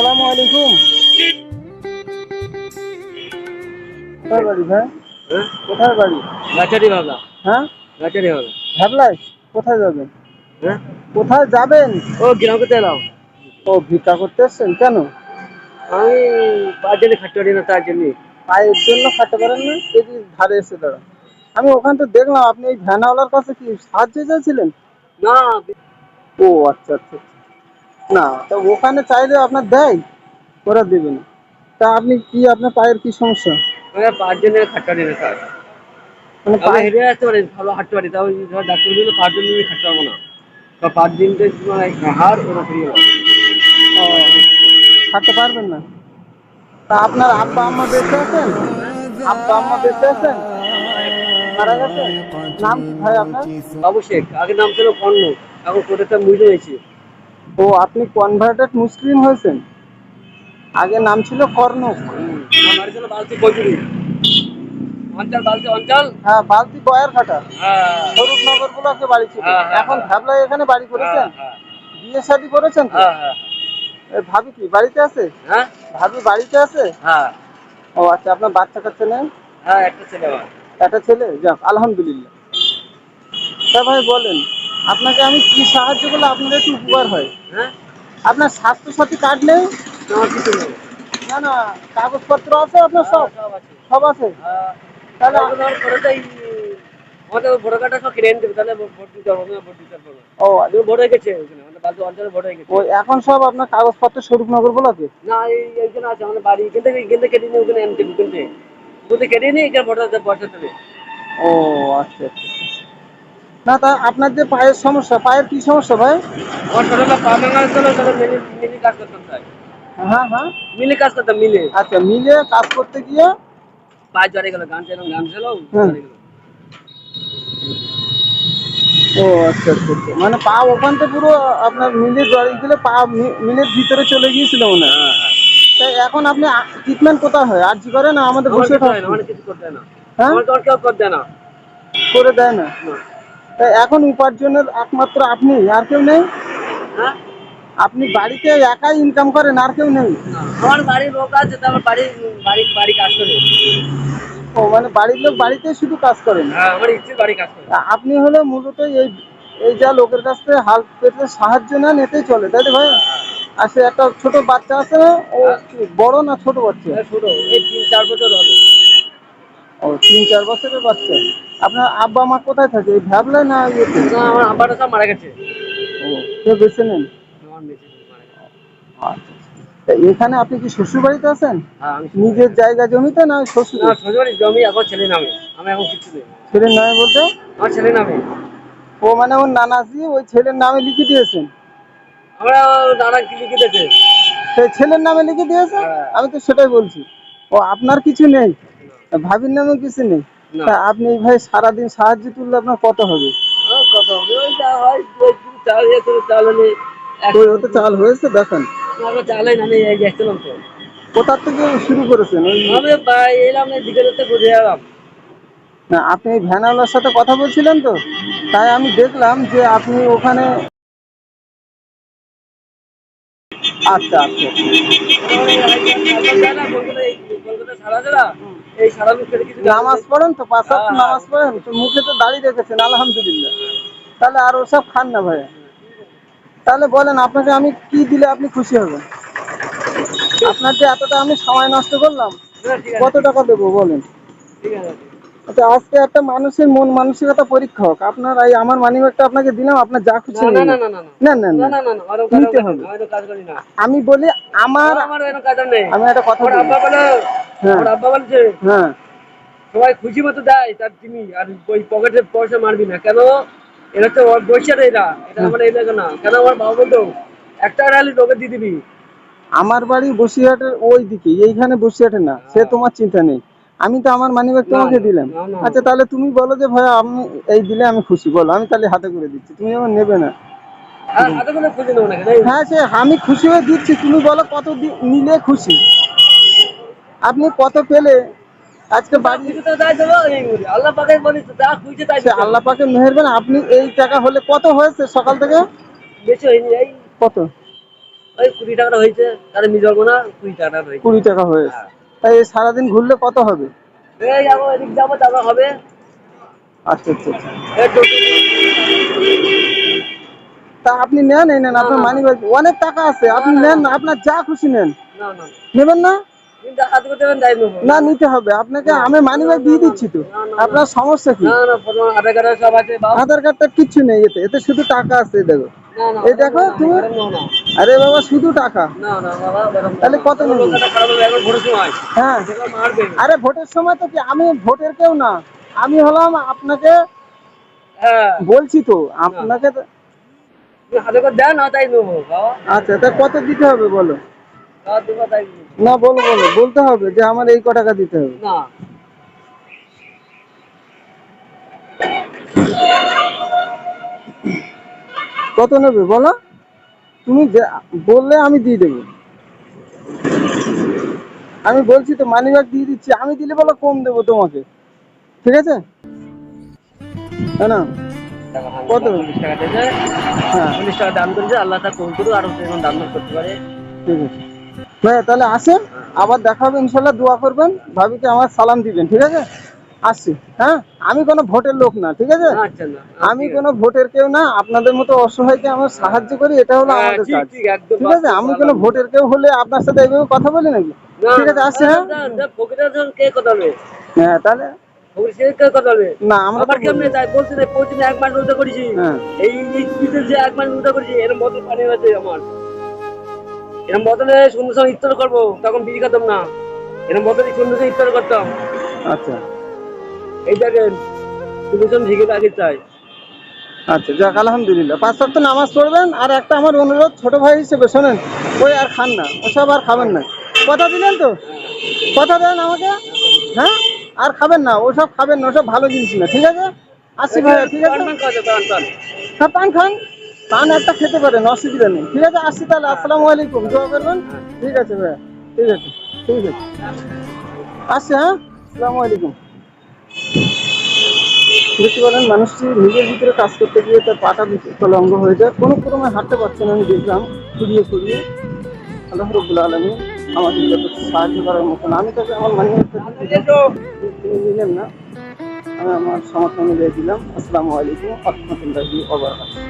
আসসালামু আলাইকুম। কোথায় বাড়ি ভাই? কোথায় বাড়ি? গাছারি ভাবলা হ্যাঁ? গাছারি ভাবলা ভ্যাবলাই কোথায় যাবেন? হ্যাঁ? কোথায় যাবেন? ও গ্রাম করতে এলাম। ও ভিক্ষা করতে এসছেন? কেন? আমি পাঁচ জনে খাটতে পারি না তার জন্য পায়ের জন্য খাটতে পারেন না? এদিকে ধারে এসে দাঁড়ান। আমি ওখান থেকে দেখলাম আপনি এই ভ্যানওয়ালার কাছে কি সাহায্য চাইছিলেন না ও আচ্ছা আচ্ছা আচ্ছা। না তা ওখানে চাইলে আপনার দেয় ওরা দেবে না তা আপনি কি আপনার পায়ের কি সমস্যা? পাঁচ জনে খাটতে পারি না স্যার আমি হেঁটে আসতে পারি ভালো হাঁটতে পারি তাও ধর ডাক্তার দিলে পাঁচ জন নিয়ে খাটতে পারব না। বা পাঁচ দিনতে ওরা ফিরিয়ে ও, পারবেন না। তা আপনার আব্বা আম্মা বেঁচে আছেন? আব্বা আম্মা বেঁচে আছেন? মারা গেছে? নাম ভাই আপনার? শেখ আগে নাম ছিল কর্ণ। এখন কোটাটা মুজে হয়েছে। ও আপনি কনভার্টেড মুসলিম হয়েছেন? আগে নাম ছিল কর্ণ আমার বাড়ি ছিল বালতি বজুরি অঞ্চল বালতি অঞ্চল? হ্যাঁ বালতি বয়ার ঘাটা। স্বরূপনগর গুলোকে বাড়ি ছিল এখন হ্যাঁ। ভাবলাই এখানে বাড়ি করেছেন? হ্যাঁ। বিয়ে শাদী করেছেন তো? হ্যাঁ হ্যাঁ। এ, ভাবি কি বাড়িতে আছে? হ্যাঁ? ভাবি বাড়িতে আছে? হ্যাঁ। ও আচ্ছা আপনার বাচ্চা কাচ্চা নেই? হ্যাঁ একটা ছেলে আমার। একটা ছেলে? যাক আলহামদুলিল্লাহ। তা ভাই বলেন আপনাকে আমি কি সাহায্য করলে আপনার একটু উপকার হয়? হ্যাঁ? আপনার স্বাস্থ্য সাথী কার্ড নেই নেই। না না কাগজপত্র আছে আপনার সব? সব আছে। সব আছে? হ্যাঁ। তাহলে আমাদের ভোটার কার্ডটা সব কিনে দেবে তাহলে ভোট দিতে পারব না ভোট দিতে পারব ও আচ্ছা। ভোট হয়ে গেছে ওখানে আমাদের বালতি অঞ্চলে ভোট হয়ে গেছে। ওই এখন সব আপনার কাগজপত্র স্বরূপনগর বলাতে না এই এইখানে আছে আমাদের বাড়ি এখান থেকে এখান থেকে কেটে নিয়ে ওখানে এনে দেবে ওখান থেকে। ওখানে কেটে নিয়ে এখানে ভোটার পয়সা দেবে। ও আচ্ছা আচ্ছা। না তা আপনার যে পায়ের সমস্যা পায়ের কি সমস্যা ভাই? মিলে কাজ করতাম হ্যাঁ হ্যাঁ। মিলে কাজ করতাম মিলে। আচ্ছা মিলে কাজ করতে গিয়ে? পা জড়ে গেল গান চাইলাম গান ছিল ও আচ্ছা আচ্ছা আচ্ছা। মানে পা ওখান থেকে পুরো আপনার মিলে জড়িয়ে গেলে পা মিলের ভিতরে চলে গিয়েছিল মনে হয়। হ্যাঁ তাই এখন আপনি ট্রিটমেন্ট কোথায় হয়? আর জি করে না আমাদের বসে হয় না, কিছু করতে না। হ্যাঁ? কেউ করতে না। করে দেয় না। এখন উপার্জনের একমাত্র আপনি আর কেউ নেই? হ্যাঁ? আপনি বাড়িতে একাই ইনকাম করেন আর কেউ নেই? আমার বাড়ির লোক আছে আমার বাড়ি বাড়ি বাড়ি কাজ করে। ও মানে বাড়ির লোক বাড়িতে শুধু কাজ করেন? হ্যাঁ আমার ইচ্ছে বাড়ি কাজ করে। আপনি হলো মূলত এই এই যা লোকের কাছ থেকে হাল পেতে সাহায্য নেন এতেই চলে তাই তো ভাই? আর সে একটা ছোট বাচ্চা আছে না ও বড় না ছোট বাচ্চা? হ্যাঁ, ছোট এই তিন চার বছর হবে। ও তিন চার বছরের বাচ্চা? আপনার আব্বা মা কোথায় থাকে? না ইয়েতে না আমার আব্বাটা সব মারা গেছে। ও কেউ বেছে নেন? আচ্ছা তা এখানে আপনি কি শ্বশুর বাড়িতে আছেন? হ্যাঁ আমি নিজের জায়গা জমিতে না শ্বশুর না শ্বশুরবাড়ির জমি এখন ছেলে নামে। আমি এখন কিছু নেই। ছেলের নামে বলতে? আমার ছেলে নামে। ও মানে ওর নানাজি ওই ছেলের নামে লিখে দিয়েছেন? আমরা নানা কি লিখে দিয়েছে? সেই ছেলের নামে লিখে দিয়েছে? হ্যাঁ। আমি তো সেটাই বলছি। ও আপনার কিছু নেই? ভাবির নামে কিছু নেই। তা আপনি ভাই সারাদিন সাহায্য তুললে আপনার কত হবে? কত হবে? ওই যা হয় চাল চাল হলে ওই ওতে চাল হয়েছে দেখেন। চালাই আমি তো কোথার থেকে শুরু করেছেন? আমি এলাম এই ঘুরে এলাম না আপনি এই ভ্যানওয়ালার সাথে কথা বলছিলেন তো তাই আমি দেখলাম যে আপনি ওখানে আচ্ছা আচ্ছা। নামাজ পড়েন তো নামাজ পড়েন মুখে তো রেখেছেন আলহামদুলিল্লাহ। তাহলে আর ওসব খান না তাহলে বলেন আপনাকে আমি কি দিলে আপনি খুশি হবেন? আপনার যে এতটা আমি সময় নষ্ট করলাম কত টাকা দেবো বলেন? আচ্ছা, আজকে একটা মানুষের মন মানসিকতা পরীক্ষা হোক। আপনার এই আমার মানি ব্যাগটা আপনাকে দিলাম আপনার যা খুশি আমি বলি আমার আমি একটা কথা বলি আমার আব্বা বলছে হ্যাঁ। সবাই খুশি মতো দেয় তার তুমি আর ওই পকেটে পয়সা মারবি না। কেন? এরা তো ওর বৈশাখ এরা। এটা আমার এই লাগে না। কেন আমার বাবা বলতো একটা রালি তোকে দিয়ে দিবি। আমার বাড়ি বসিরহাটের ওই দিকে এইখানে বসিরহাটে না। সে তোমার চিন্তা নেই। আমি তো আমার মানি ব্যাগ তোমাকে দিলাম। আচ্ছা তাহলে তুমি বলো যে ভাই আমি এই দিলে আমি খুশি। বলো আমি তাহলে হাতে করে দিচ্ছি। তুমি আমার নেবে না। হ্যাঁ সে আমি খুশি হয়ে দিচ্ছি। তুমি বলো কত নিলে খুশি। আপনি কত পেলে? আজকে বাড়ি। আল্লাহ। আল্লাহ পাকে মেহেরবান আপনি এই টাকা হলে কত হয়েছে সকাল থেকে? বেশি হয়নি কত? ওই কুড়ি টাকা হয়েছে তাহলে মিজল না কুড়ি টাকা হয়েছে। কুড়ি টাকা হয়েছে। হ্যাঁ। তাই সারাদিন ঘুরলে কত হবে? এই যাব এদিক যাব তারপর হবে। আচ্ছা আচ্ছা আচ্ছা। তা আপনি নেন এই নেন আপনার। মানি অনেক টাকা আছে আপনি নেন না। আপনার যা খুশি নেন। নেবেন না? না নিতে হবে। আপনাকে আমি মানি ব্যাগ দিয়ে দিচ্ছি তো। আপনার সমস্যা কি? আধার কার্ডটা কিচ্ছু নেই এতে। এতে শুধু টাকা আছে দেখো। এই দেখো, তুমি-। আরে বাবা শুধু টাকা। তাহলে কত হ্যাঁ। আরে ভোটের সময় তো কি? আমি ভোটের কেউ না। আমি হলাম আপনাকে হ্যাঁ। বলছি তো আপনাকে আচ্ছা তা কত দিতে হবে বলো। না বলো বলো বলতে হবে যে আমার এই ক টাকা দিতে হবে। না। কত নেবে বলো? তুমি বললে আমি দিয়ে দেবো। আমি বলছি তো মানি ব্যাগ দিয়ে দিচ্ছি আমি দিলে বলো কম দেবো তোমাকে। ঠিক আছে? না কত? হ্যাঁ। চল্লিশ টাকা দাম করেছে আল্লাহ তা কম করুক আরও দাম করতে পারে। ঠিক আছে। ভাইয়া তাহলে আসেন আবার দেখা হবে ইনশাল্লাহ দোয়া করবেন ভাবিকে আমার সালাম দিবেন ঠিক আছে? আসছি হ্যাঁ? আমি কোনো ভোটের লোক না ঠিক আছে? আচ্ছা আমি কোনো ভোটের কেউ না আপনাদের মতো অসহায়কে আমার সাহায্য করি এটা হলো হ্যাঁ, আমাদের ঠিক, কাজ। ঠিক, আছে? আমি কোনো ভোটের কেউ হলে আপনার সাথে এইভাবে কথা বলি নাকি? ঠিক আছে আসছি হ্যাঁ? হ্যাঁ তাহলে না আমরা কেমনে বলছে রোজা করেছি। হ্যাঁ। এই যে এক মাস রোজা করেছি এর বোতল পানি আছে আমার। এরম বদলে সন্ধ্যের সময় ইফতার করব তখন বিড়ি খেতাম না। এরম বোতলে সন্ধ্যের সময় ইফতার করতাম। আচ্ছা। এই দেখেন তুমি ভিগে আগে চাই। আচ্ছা যাক আলহামদুলিল্লাহ। পাঁচ তো নামাজ পড়বেন আর একটা আমার অনুরোধ ছোট ভাই হিসেবে শোনেন ওই আর খান না ওসব আর খাবেন না। কথা দিলেন তো? কথা দেন আমাকে। হ্যাঁ? আর খাবেন না ওসব খাবেন না ওসব ভালো জিনিস না ঠিক আছে? আসছি ভাইয়া ঠিক আছে? পান। হ্যাঁ পান খান। পান একটা খেতে পারেন, অসুবিধা নেই। ঠিক আছে, আসছি তাহলে, আসসালামু আলাইকুম, দোয়া করবেন? ঠিক আছে ভাইয়া, ঠিক আছে ঠিক আছে। আসছি হ্যাঁ? আসসালামু আলাইকুম। দেখতে পারেন মানুষটি নিজের ভিতরে কাজ করতে গিয়ে তার পাটা বিকলাঙ্গ হয়ে যায়। কোনো ক্রমে হাঁটতে পারছে না, আমি দেখলাম খুঁড়িয়ে খুঁড়িয়ে আল্লাহ রবুল আলমী আমাকে যথেষ্ট সাহায্য করার মতন। আমি তাকে আমার মানে তিনি না আমি আমার সমর্থন মিলিয়ে দিলাম। আসসালামু আলাইকুম রহমতুল্লাহি ওয়া বারাকাতুহু।